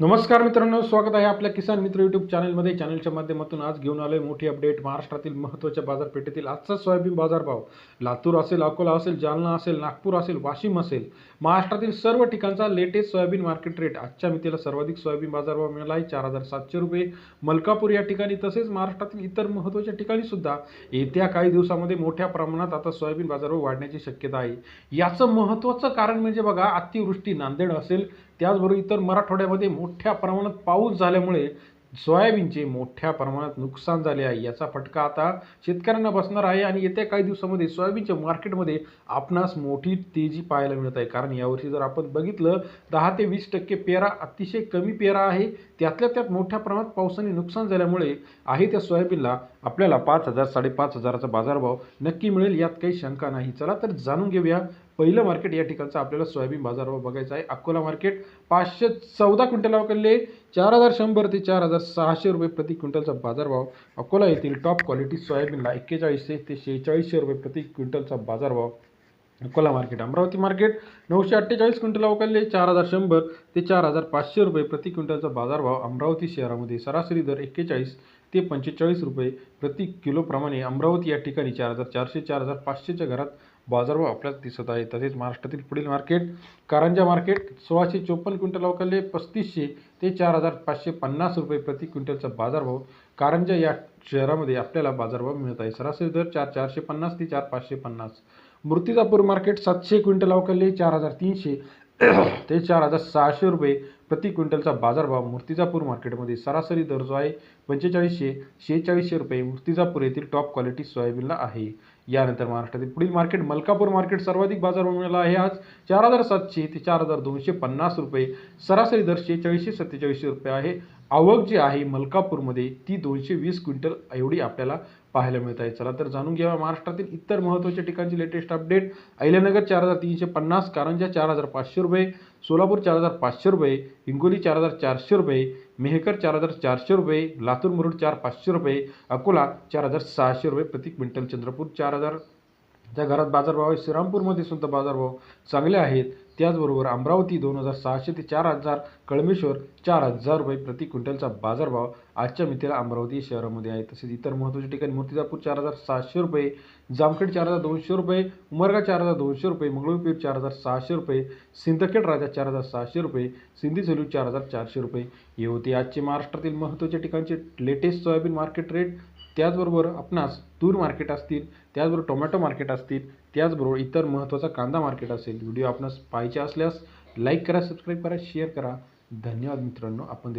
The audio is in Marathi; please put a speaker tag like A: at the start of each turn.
A: नमस्कार मित्रांनो स्वागत आहे आपल्या किसान मित्र युट्यूब चॅनलमध्ये चॅनलच्या माध्यमातून आज घेऊन आलोय मोठी अपडेट महाराष्ट्रातील महत्त्वाच्या बाजारपेठेतील आजचा सोयाबीन बाजारभाव. लातूर असेल अकोला असेल जालना असेल नागपूर असेल वाशिम असेल. महाराष्ट्रातील सर्व ठिकाणचा लेटेस्ट सोयाबीन मार्केट रेट आजच्या मितीला सर्वाधिक सोयाबीन बाजारभाव मिळाला आहे चार हजार सातशे रुपये. मलकापूर या ठिकाणी तसेच महाराष्ट्रातील इतर महत्त्वाच्या ठिकाणी सुद्धा येत्या काही दिवसामध्ये मोठ्या प्रमाणात आता सोयाबीन बाजारभाव वाढण्याची शक्यता आहे. याचं महत्त्वाचं कारण म्हणजे बघा अतिवृष्टी नांदेड असेल त्याचबरोबर इतर मराठवाड्यामध्ये मोठ्या मोठ्या प्रमाणात पाऊस झाल्यामुळे सोयाबीनचे मोठ्या प्रमाणात नुकसान झाले आहे. याचा फटका आता शेतकऱ्यांना बसणार आहे आणि येत्या काही दिवसामध्ये सोयाबीनच्या मार्केटमध्ये आपणास मोठी तेजी पाहायला मिळत आहे. कारण यावर्षी जर आपण बघितलं दहा ते वीस टक्के पेरा अतिशय कमी पेरा आहे. त्यातल्या त्यात मोठ्या प्रमाणात पावसाने नुकसान झाल्यामुळे आहे त्या सोयाबीनला आपल्याला पाच हजार साडेपाच हजाराचा बाजारभाव नक्की मिळेल यात काही शंका नाही. चला तर जाणून घेऊया पहिलं मार्केट या ठिकाणचं आपल्याला सोयाबीन बाजारावर बघायचा आहे. अकोला मार्केट पाचशे चौदा क्विंटल कडले चार हजार शंभर ते चार हजार सहाशे रुपये प्रति क्विंटलचा बाजारभाव अकोला येथील टॉप क्वालिटी सोयाबीनला एक्केचाळीसशे ते शेहेचाळीसशे रुपये प्रति क्विंटलचा बाजारभाव अकोला मार्केट. अमरावती मार्केट नऊशे अठ्ठेचाळीस क्विंटल अवकलले चार हजार शंभर ते चार हजार पाचशे रुपये प्रति क्विंटलचा बाजारभाव अमरावती शहरामध्ये सरासरी दर एक्केचाळीस ते पंचेचाळीस रुपये प्रति किलोप्रमाणे अमरावती या ठिकाणी चार हजार चारशे चार हजार पाचशेच्या घरात बाजारभाव आपल्याला दिसत आहे. तसेच महाराष्ट्रातील पुढील मार्केट कारंजा मार्केट सोळाशे चोपन्न क्विंटल अवकाळले पस्तीसशे ते चार हजार पाचशे पन्नास रुपये प्रति क्विंटलचा बाजारभाव कारंजा या शहरामध्ये आपल्याला बाजारभाव मिळत आहे. सरासरी दर चार चारशे पन्नास ते चार पाचशे पन्नास. मूर्तिजापूर मार्केट सातशे क्विंटल अवकाळले चार हजार तीनशे ते चार हजार सहाशे रुपये प्रति क्विंटलचा बाजारभाव मूर्तिजापूर मार्केटमध्ये सरासरी दर जो आहे पंचेचाळीसशे शेहेचाळीसशे रुपये मूर्तिजापूर येथील टॉप क्वालिटी सोयाबीनला आहे. यानंतर महाराष्ट्रातील पुढील मार्केट मलकापूर मार्केट सर्वाधिक बाजारभाव मिळाला आहे. आज चार हजार सातशे ते चार हजार दोनशे पन्नास रुपये. सरासरी दर शेहेचाळीसशे सत्तेचाळीसशे रुपये आहे. आवक जी आहे मलकापूरमध्ये ती दोनशे वीस क्विंटल एवढी आपल्याला पाहायला मिळत आहे. चला तर जाणून घ्यावा महाराष्ट्रातील इतर महत्त्वाच्या ठिकाणची लेटेस्ट अपडेट अहिल्यानगर चार हजार तीनशे पन्नास कारंजा चार हजार पाचशे रुपये सोलापूर चार हजार पाचशे रुपये हिंगोली चार हजार चारशे रुपये मेहकर चार हजार चारशे रुपये लातूर मुरुड चार पाचशे रुपये अकोला चार हजार सहाशे रुपये प्रति क्विंटल चंद्रपूर चार हजार. त्या घरात बाजारभाव आहे श्रीरामपूरमध्ये सुद्धा बाजारभाव चांगले आहेत. त्याचबरोबर अमरावती दोन हजार सहाशे ते चार हजार कळमेश्वर चार हजार रुपये प्रति क्विंटलचा बाजारभाव आजच्या मितीला अमरावती शहरामध्ये आहे. तसेच इतर महत्त्वाच्या ठिकाणी मूर्तिजापूर चार हजार सहाशे रुपये जामखेड चार हजार दोनशे रुपये उमरगा चार हजार दोनशे रुपये मंगळूरपीर चार हजार सहाशे रुपये सिंदखेड राजा चार हजार सहाशे रुपये सिंधी सेलू चार हजार चारशे रुपये. हे होते आजचे महाराष्ट्रातील महत्त्वाच्या ठिकाणचे लेटेस्ट सोयाबीन मार्केट रेट त्याचबरोबर आपणास तूर मार्केट असतील त्याचबरोबर टोमॅटो मार्केट असतील त्याचबरोबर इतर महत्त्वाचा कांदा मार्केट असेल व्हिडिओ आपणास पाहिजे असल्यास लाईक करा सबस्क्राईब करा शेअर करा. धन्यवाद मित्रांनो. आपण